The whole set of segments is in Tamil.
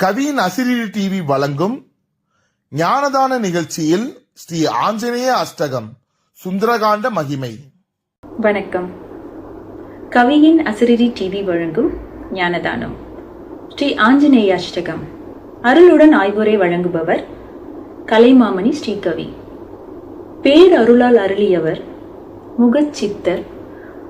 கவியின் அசிரிரி டிவி வழங்கும் ஞானதான நிகழ்ச்சியில் ஸ்ரீ ஆஞ்சநேய அஷ்டகம் சுந்தரகாண்ட மகிமை. வணக்கம். கவியின் அசிரிரி டிவி வழங்கும் ஞானதானம். ஸ்ரீ ஆஞ்சநேய அஷ்டகம். அருளுடன் ஆய்வுரை வழங்குபவர் கலைமாமணி ஸ்ரீகவி. பேரருளால் அருளியவர் முகச்சித்தர்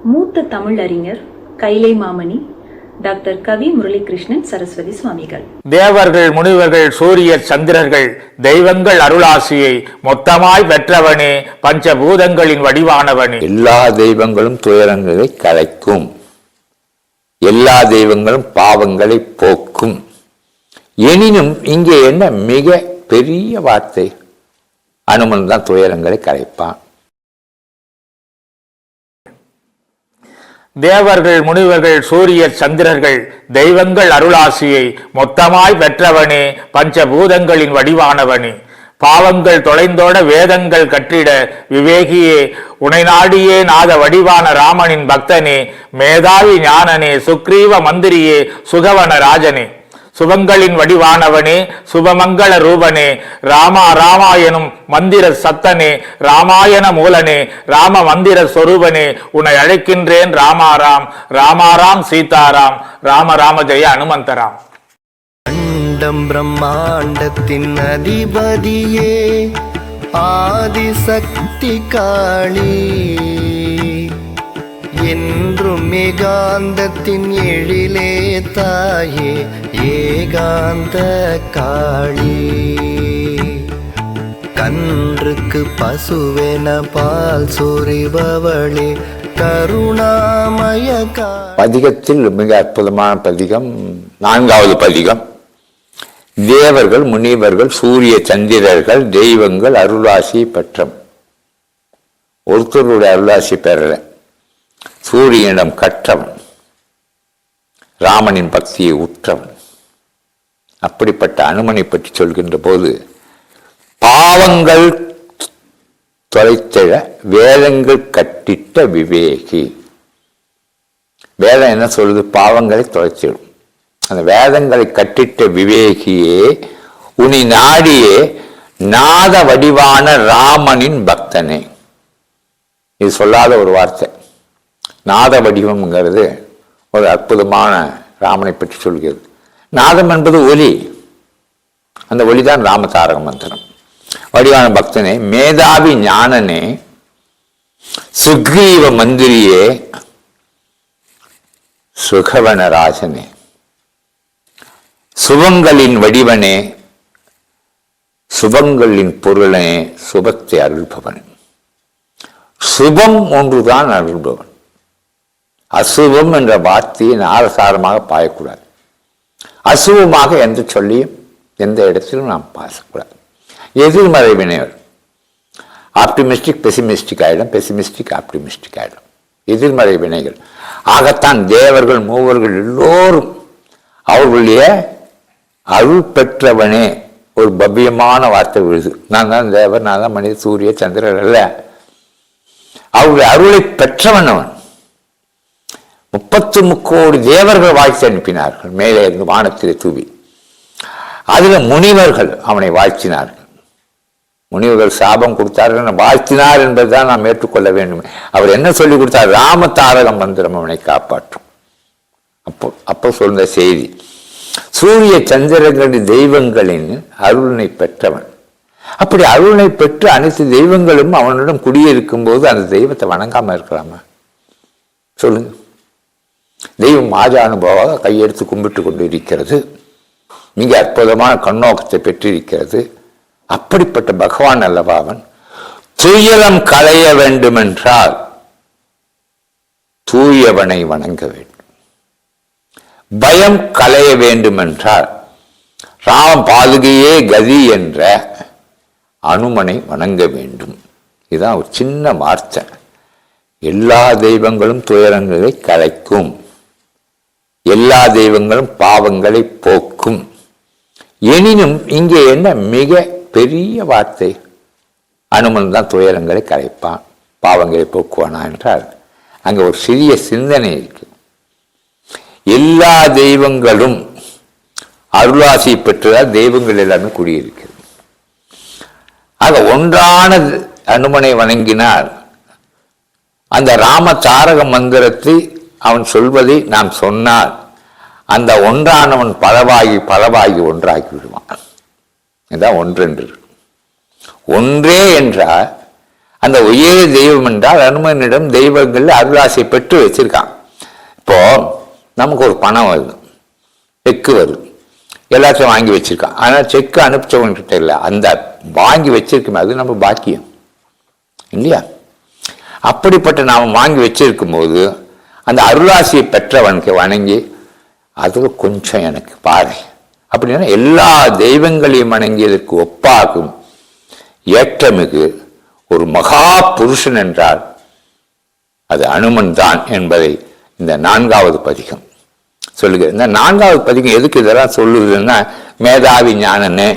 மூத்த தமிழ் அறிஞர் கைலை மாமணி டாக்டர் கவி முரளிகிருஷ்ணன் சரஸ்வதி சுவாமிகள். தேவர்கள் முனிவர்கள் சூரியர் சந்திரர்கள் தெய்வங்கள் அருளாசியை மொத்தமாய் பெற்றவனே பஞ்சபூதங்களின் வடிவானவனே. எல்லா தெய்வங்களும் துயரங்களை கலைக்கும். எல்லா தெய்வங்களும் பாவங்களை போக்கும். எனினும் இங்கே என்ன மிக பெரிய வார்த்தை? அனுமன் தான் துயரங்களை கலைப்பான். தேவர்கள் முனிவர்கள் சூரியர் சந்திரர்கள் தெய்வங்கள் அருளாசியை மொத்தமாய் பெற்றவனே பஞ்சபூதங்களின் வடிவானவனே. பாவங்கள் தொலைந்தோட வேதங்கள் கற்றிட விவேகியே உனை நாடியே நாத வடிவான ராமனின் பக்தனே மேதாவி ஞானனே சுக்ரீவ மந்திரியே சுகவன ராஜனே. சுபங்களின் வடிவானவனே சுபமங்கள ரூபனே ராமா ராமா எனும் மந்திர சத்தனே ராமாயண மூலனே ராம மந்திர சொரூபனே உன்னை அழைக்கின்றேன் ராமாராம் ராமாராம் சீதாராம் ராம ராம ஜெய அனுமந்தராம் அண்டம் பிரம்மாண்டத்தின் அதிபதியே ஆதிசக்தி காளி என்றும் மேகாந்தத்தின் எழிலே தாயே ஏகாந்த காளி. கன்றுக்கு பசுவென பால் சொரிபவளே கருணாமய பதிகத்தில் மிக அற்புதமான பதிகம் நான்காவது பதிகம். தேவர்கள் முனிவர்கள் சூரிய சந்திரர்கள் தெய்வங்கள் அருளாசி பெற்றம். ஒருத்தருடைய அருளாசி பெறல. சூரியனிடம் கற்றவன் ராமனின் பக்தியை உற்றவன் அப்படிப்பட்ட அனுமனை பற்றி சொல்கின்ற போது பாவங்கள் தொலைத்திட வேதங்கள் கட்டிட்ட விவேகி. வேதம் என்ன சொல்லுது? பாவங்களை தொலைச்சிடும் அந்த வேதங்களை கட்டிட்ட விவேகியே உனி நாடியே நாத வடிவான ராமனின் பக்தனே. இது சொல்லாத ஒரு வார்த்தை. நாத வடிவம்ங்கிறது ஒரு அற்புதமான ராமனை பற்றி சொல்கிறது. நாதம் என்பது ஒலி. அந்த ஒலிதான் ராமதாரக மந்திரம் வடிவான பக்தனே மேதாவி ஞானனே சுக்ரீவ மந்திரியே சுகவனராஜனே சுபங்களின் வடிவனே சுபங்களின் பொருளனே சுபத்தை அருள்பவன். சுபம் ஒன்றுதான் அருள்பவன். அசுபம் என்ற வார்த்தையை நாரசாரமாக பாயக்கூடாது. அசுபமாக எந்த சொல்லியும் எந்த இடத்திலும் நாம் பாசக்கூடாது எதிர்மறை வினைவர் ஆப்டிமிஸ்டிக் பெசிமிஸ்டிக் ஆகிடும் பெசிமிஸ்டிக் ஆப்டிமிஸ்டிக் ஆகிடும் எதிர்மறை வினைகள். ஆகத்தான் தேவர்கள் மூவர்கள் எல்லோரும் அவர்களுடைய அருள் பெற்றவனே. ஒரு பவ்யமான வார்த்தை விழுது. நான் தான் தேவர் நான் தான் மனித சூரிய சந்திரர் அல்ல. அவருடைய அருளை பெற்றவன் அவன். முப்பத்து முக்கோடி தேவர்கள் வாழ்த்து அனுப்பினார்கள். மேலே இருந்து வானத்திலே தூவி. அதில் முனிவர்கள் அவனை வாழ்த்தினார்கள். முனிவர்கள் சாபம் கொடுத்தார்கள் வாழ்த்தினார் என்பதுதான் நாம் ஏற்றுக்கொள்ள வேண்டும். அவர் என்ன சொல்லி கொடுத்தார்? ராம தாரக மந்திரம் அவனை காப்பாற்றும். அப்போ அப்போ சொல்ந்த செய்தி சூரிய சந்திரங்களின் தெய்வங்களின் அருளினை பெற்றவன். அப்படி அருளை பெற்று அனைத்து தெய்வங்களும் அவனிடம் குடியிருக்கும் போது அந்த தெய்வத்தை வணங்காமல் இருக்கலாமா? சொல்லுங்க. தெய்வம் ஆஜானுபவாக கையெடுத்து கும்பிட்டு கொண்டு இருக்கிறது மிக அற்புதமான கண்ணோக்கத்தை பெற்றிருக்கிறது. அப்படிப்பட்ட பகவான் அல்லவா அவன்? துயரம் களைய வேண்டுமென்றால் தூயவனை வணங்க வேண்டும். பயம் களைய வேண்டுமென்றால் ராம பாதுகையே கதி என்ற அனுமனை வணங்க வேண்டும். இதுதான் ஒரு சின்ன வார்த்தை. எல்லா தெய்வங்களும் துயரங்களை கலைக்கும். எல்லா தெய்வங்களும் பாவங்களை போக்கும். எனினும் இங்கே என்ன மிக பெரிய வார்த்தை? அனுமன் தான் துயரங்களை கரைப்பான் பாவங்களை போக்குவானா என்றால் அங்கே ஒரு சிறிய சிந்தனை இருக்கு. எல்லா தெய்வங்களும் அருளாசி பெற்றதால் தெய்வங்கள் எல்லாமே குடியிருக்கிறது. ஆக ஒன்றான அனுமனை வணங்கினால் அந்த ராம தாரக மந்திரத்தை அவன் சொல்வதை நாம் சொன்னால் அந்த ஒன்றானவன் பலவாகி பலவாகி ஒன்றாகி விடுவான். இதான் ஒன்றென்று. ஒன்றே என்றால் அந்த உயரிய தெய்வம் என்றால் அனுமனிடம் தெய்வங்கள் அருளாசை பெற்று வச்சிருக்கான். இப்போ நமக்கு ஒரு பணம் வருது. செக்கு வருது. எல்லாத்தையும் வாங்கி வச்சிருக்கான். ஆனால் செக்கு அனுப்பிச்சவன்கிட்ட இல்லை. அந்த வாங்கி வச்சிருக்குமே அது நம்ம பாக்கியம். இல்லையா? அப்படிப்பட்ட நாம் வாங்கி வச்சிருக்கும் போது அந்த அருளாசியை பெற்றவனுக்கு வணங்கி அது கொஞ்சம் எனக்கு பாரு அப்படின்னா எல்லா தெய்வங்களையும் வணங்கியதற்கு ஒப்பாகும். ஏற்றமிகு ஒரு மகா புருஷன் என்றால் அது அனுமன் தான் என்பதை இந்த நான்காவது பதிகம் சொல்லுகிறது. இந்த நான்காவது பதிகம் எதுக்கு இதெல்லாம் சொல்லுதுன்னா மேதாவி ஞானன்னு.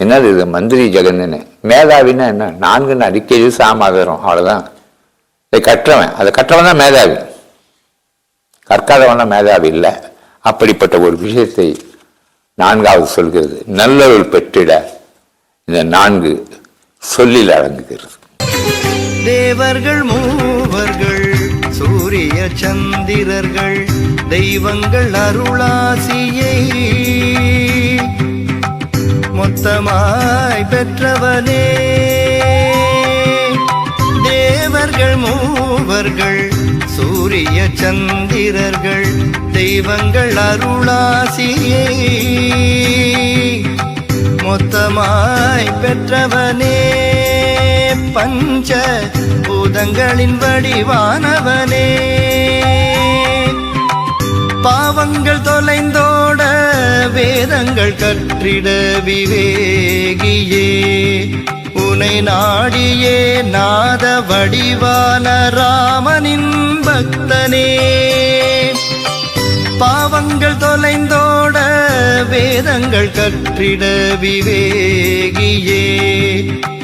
என்னது இது? மந்திரி ஜெகன்னு. மேதாவின்னா என்ன? நான்கு அடிக்கடி சாமாதரம் அவ்வளோதான் இதை கற்றவன். அதை கற்றவன் தான் மேதாவி. கற்காதவன் மேதாவி இல்லை. அப்படிப்பட்ட ஒரு விஷயத்தை நான்காவது சொல்கிறது. நல்லொருள் பெற்றிட இந்த நான்கு சொல்லில் அடங்குகிறது. தேவர்கள் மூவர்கள் சூரிய சந்திரர்கள் தெய்வங்கள் அருளாசியை. மொத்தமாய் பெற்றவனே. தேவர்கள் மூவர்கள் சூரிய சந்திரர்கள் தெய்வங்கள் அருளாசியே. மொத்தமாய் பெற்றவனே பஞ்ச பூதங்களின் வடிவானவனே. பாவங்கள் தொலைந்தோ வேதங்கள் கற்றிட விவேகியே. உனை நாடியே நாத வடிவான ராமனின் பக்தனே. பாவங்கள் தொலைந்தோட வேதங்கள் கற்றிட விவேகியே.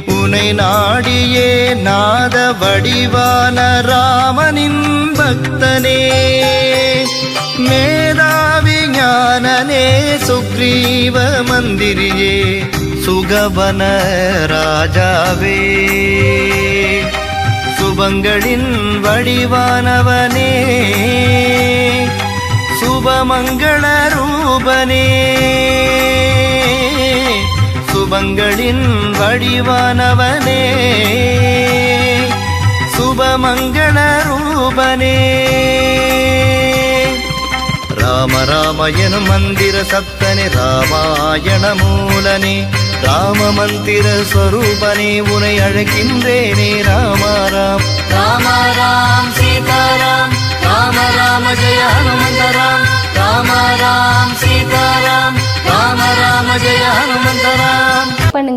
உனை நாடியே நாத வடிவான ராமனின் பக்தனே. ஞானனே சுக்ரீவ மந்திரியே சுகவன ராஜாவே. சுபங்களின் வடிவானவனே சுபமங்கள ரூபனே. சுபங்களின் வடிவானவனே சுபமங்கள ரூபனே. ராம ராம எனும் மந்திர சப்தனே ராமாயண மூலனே. ராம மந்திர ஸ்வரூபனே உனை அழைக்கின்றேனே ராமா ராம் ராமா ராம் சீதாராம் ராம ராம ஜெய ஹனுமந்த ராம் ராமா